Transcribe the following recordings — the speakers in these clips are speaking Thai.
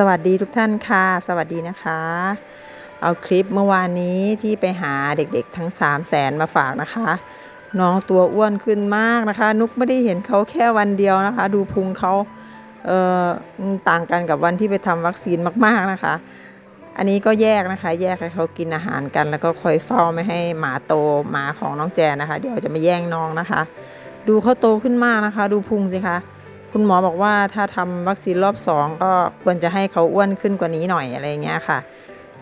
สวัสดีทุกท่านค่ะ สวัสดีนะคะ เอาคลิปเมื่อวานนี้ที่ไปหาเด็กๆทั้ง 3 0 0แสนมาฝากนะคะ น้องตัวอ้วนขึ้นมากนะคะ นุกไม่ได้เห็นเขาแค่วันเดียวนะคะ ดูพุงเขาเอ่อต่างกันกับวันที่ไปทำวัคซีนมากๆนะคะ อันนี้ก็แยกนะคะ แยกให้เขากินอาหารกัน แล้วก็คอยเฝ้าไม่ให้หมาโตหมาของน้องแจนนะคะ เดี๋ยวจะมาแย่งน้องนะคะ ดูเขาโตขึ้นมากนะคะ ดูพุงสิคะ คุณหมอบอกว่าถ้าทำวัคซีนรอบสองก็ควรจะให้เขาอ้วนขึ้นกว่านี้หน่อยอะไรเงี้ยค่ะ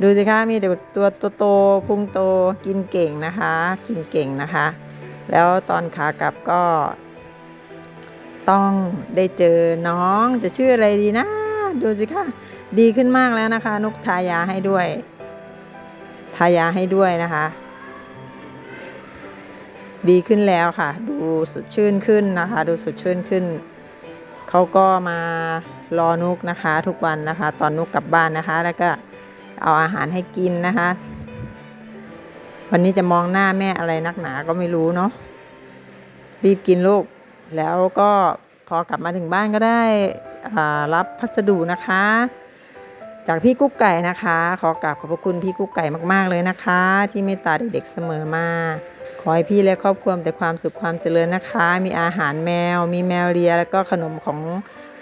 ดูสิคะมีแต่ตัวโตๆพุงโตกินเก่งนะคะ กินเก่งนะคะ แล้วตอนขากลับก็ ต้องได้เจอน้องจะชื่ออะไรดีนะ ดูสิคะดีขึ้นมากแล้วนะคะ นุกทายาให้ด้วย ทายาให้ด้วยนะคะ ดีขึ้นแล้วค่ะ ดูสดชื่นขึ้นนะคะ ดูสดชื่นขึ้น เขาก็มารอนุกนะคะ ทุกวันนะคะ ตอนนุกกลับบ้านนะคะ แล้วก็เอาอาหารให้กินนะคะ วันนี้จะมองหน้าแม่อะไรนักหนาก็ไม่รู้เนาะรีบกินลูก แล้วก็พอกลับมาถึงบ้านก็ได้อ่ารับพัสดุนะคะ จากพี่กุ๊กไก่นะคะ ขอกราบขอบพระคุณพี่กุ๊กไก่มากๆเลยนะคะ ที่เมตตาเด็กๆเสมอมาขอให้พี่และครอบครัวแต่ความสุขความเจริญนะคะ มีอาหารแมว มีแมวเลีย แล้วก็ขนมของ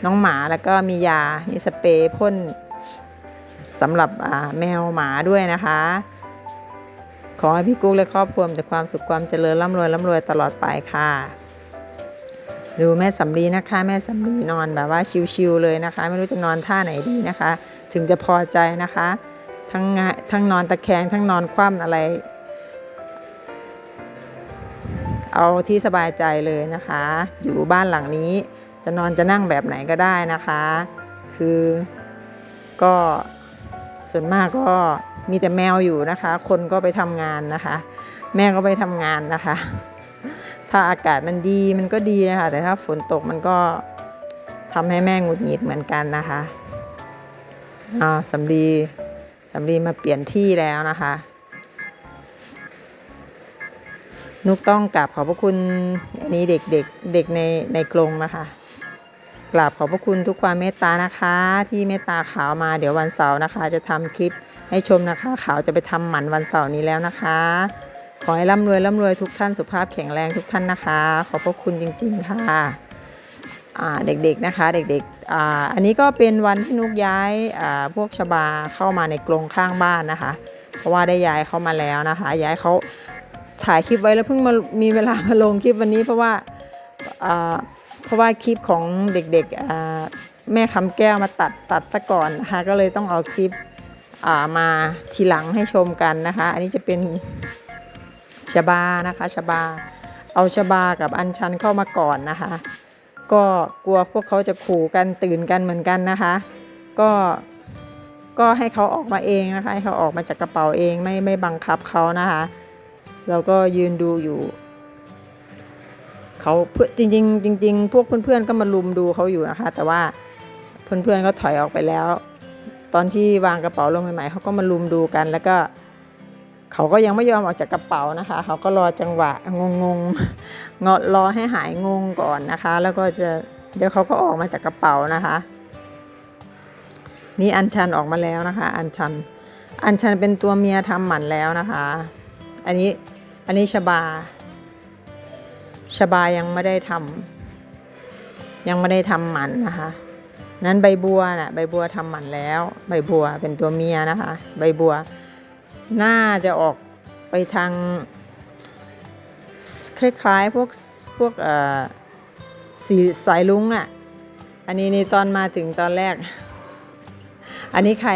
น้องหมาแล้วก็มียา มีสเปรย์พ่นสำหรับแมวหมาด้วยนะคะ ขอให้พี่กุ๊กและครอบครัวมีแต่ความสุขความเจริญร่ำรวยร่ำรวยตลอดไปค่ะดูแม่สำลีนะคะ แม่สำลีนอนแบบว่าชิวๆเลยนะคะ ไม่รู้จะนอนท่าไหนดีนะคะ ถึงจะพอใจนะคะ ทั้งงทั้งนอนตะแคงทั้งนอนคว่ำอะไร เอาที่สบายใจเลยนะคะ อยู่บ้านหลังนี้จะนอนจะนั่งแบบไหนก็ได้นะคะ คือก็ส่วนมากก็มีแต่แมวอยู่นะคะ คนก็ไปทำงานนะคะ แม่ก็ไปทำงานนะคะ ถ้าอากาศมันดีมันก็ดีนะคะแต่ถ้าฝนตกมันก็ทำให้แม่หงุดหงิดเหมือนกันนะคะ อ่าสำลีสำลีมาเปลี่ยนที่แล้วนะคะ นุกต้องกราบขอบพระคุณอันนี้เด็กเด็กเด็กในในกรงนะคะกราบขอบพระคุณทุกความเมตตานะคะ ที่เมตตาขาวมาเดี๋ยววันเสาร์นะคะ จะทำคลิปให้ชมนะคะขาวจะไปทำหมันวันเสาร์นี้แล้วนะคะ ขอให้ร่ำรวยร่ำรวยทุกท่านสุขภาพแข็งแรงทุกท่านนะคะ ขอบพระคุณจริง ๆ ค่ะ เด็กๆนะคะเด็กๆออันนี้ก็เป็นวันที่นุกย้ายพวกชบาเข้ามาในกรงข้างบ้านนะคะ เพราะว่าได้ย้ายเข้ามาแล้วนะคะ ย้ายเขาถ่ายคลิปไว้แล้วเพิ่งมามีเวลามาลงคลิปวันนี้เพราะว่าเพราะว่าคลิปของเด็กๆแม่คำแก้วมาตัดตัดซะก่อนนะคะก็เลยต้องเอาคลิปมาทีหลังให้ชมกันนะคะ อันนี้จะเป็นชบานะคะชบาเอาชบากับอัญชันเข้ามาก่อนนะคะ ก็กลัวพวกเขาจะขู่กันตื่นกันเหมือนกันนะคะ ก็ก็ให้เขาออกมาเองนะคะให้เขาออกมาจากกระเป๋าเองไม่ไม่บังคับเขานะคะเราก็ยืนดูอยู่เขาเพื่อจริงๆจริง ๆ พวกเพื่อนๆก็มาลุมดูเขาอยู่นะคะ แต่ว่าเพื่อนๆก็ถอยออกไปแล้ว ตอนที่วางกระเป๋าลงใหม่ๆเขาก็มาลุมดูกันแล้วก็ เขาก็ยังไม่ยอมออกจากกระเป๋านะคะ เขาก็รอจังหวะงงงๆเงาะรอให้หายงงก่อนนะคะ แล้วก็จะเดี๋ยวเขาก็ออกมาจากกระเป๋านะคะ นี่อัญชันออกมาแล้วนะคะ อัญชัน อัญชันเป็นตัวเมียทำหมันแล้วนะคะ อันนี้อันนี้ชบาชบายังไม่ได้ทำยังไม่ได้ทำหมันนะคะนั้นใบบัวน่ะใบบัวทำหมันแล้ว ใบบัวเป็นตัวเมียนะคะ ใบบัว น่าจะออกไปทาง คล้ายๆพวกพวกเอ่อสีสายลุงอะ อันนี้นี่ตอนมาถึงตอนแรก อันนี้ใคร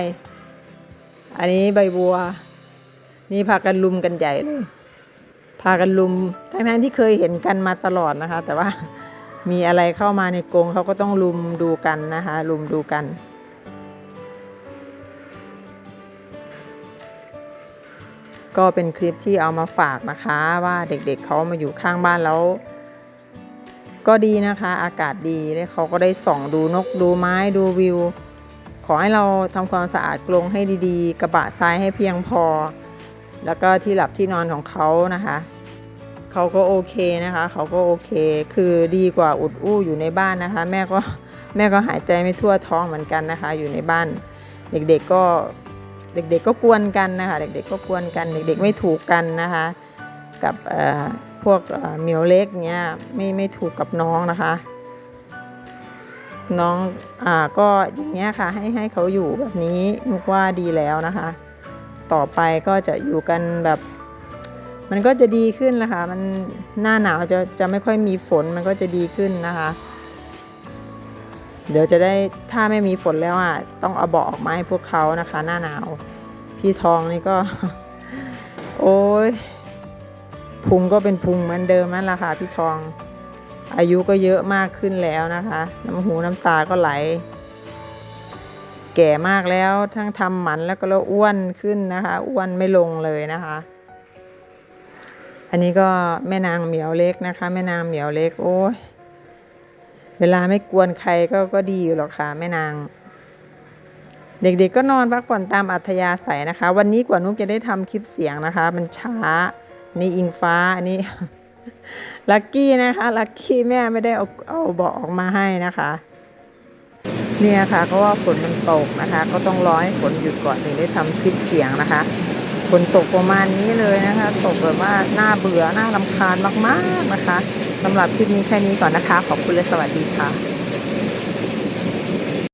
อันนี้ใบบัว นี่พากันลุมกันใหญ่เลย พากันลุม ทั้งๆที่เคยเห็นกันมาตลอดนะคะ แต่ว่ามีอะไรเข้ามาในกรงเขาก็ต้องลุมดูกันนะคะ ลุมดูกัน ก็เป็นคลิปที่เอามาฝากนะคะ ว่าเด็กๆเเขามาอยู่ข้างบ้านแล้ว ก็ดีนะคะ อากาศดีแล้วเขาก็ได้ส่องดูนกดูไม้ดูวิว ขอให้เราทำความสะอาดกรงให้ดีๆ กระบะทรายให้เพียงพอ แล้วก็ที่หลับที่นอนของเขานะคะเขาก็โอเคนะคะเขาก็โอเค คือดีกว่าอุดอู้อยู่ในบ้านนะคะ แม่ก็แม่ก็หายใจไม่ทั่วท้องเหมือนกันนะคะ อยู่ในบ้าน เด็กๆก็ เด็กๆก็กวนกันนะคะ เด็กๆก็กวนกัน เด็กๆไม่ถูกกันนะคะ กับพวกเหมียวเล็กเนี้ยไม่ไม่ถูกกับน้องนะคะ น้องอ่าก็อย่างเงี้ยค่ะให้ให้เขาอยู่แบบนี้นุกว่าดีแล้วนะคะ ต่อไปก็จะอยู่กันแบบ มันก็จะดีขึ้นละค่ะมันหน้าหนาวจะจะไม่ค่อยมีฝนมันก็จะดีขึ้นนะคะ เดี๋ยวจะได้ถ้าไม่มีฝนแล้วอะต้องเอาเบาะออกมาให้พวกเขานะคะ หน้าหนาว พี่ทองนี่ก็ โอ้ยพุงก็เป็นพุงเหมือนเดิมนั่นแหละค่ะพี่ทอง อายุก็เยอะมากขึ้นแล้วนะคะ น้ำหูน้ำตาก็ไหล แก่มากแล้วทั้งทำหมันแล้วก็แล้วอ้วนขึ้นนะคะ อ้วนไม่ลงเลยนะคะ อันนี้ก็แม่นางเหมียวเล็กนะคะ แม่นางเหมียวเล็กโอ้ย เวลาไม่กวนใครก็ก็ดีอยู่หรอกค่ะแม่นาง เด็กๆก็นอนพักผ่อนตามอัธยาศัยนะคะ วันนี้กว่านุกจะได้ทำคลิปเสียงนะคะ มันช้าอันนี่อิงฟ้าอันนี้ลักกี้นะคะลักกี้แม่ไม่ได้เอาเอาเบาะออกมาให้นะคะ เนี่ยค่ะเพราะว่าฝนมันตกนะคะ ก็ต้องรอให้ฝนหยุดก่อนถึงได้ทำคลิปเสียงนะคะ ฝนตกประมาณนี้เลยนะคะ ตกแบบว่าน่าเบื่อน่าลำคาญมาก ๆนะคะสำหรับคลิปนี้แค่นี้ก่อนนะคะ ขอบคุณและสวัสดีค่ะ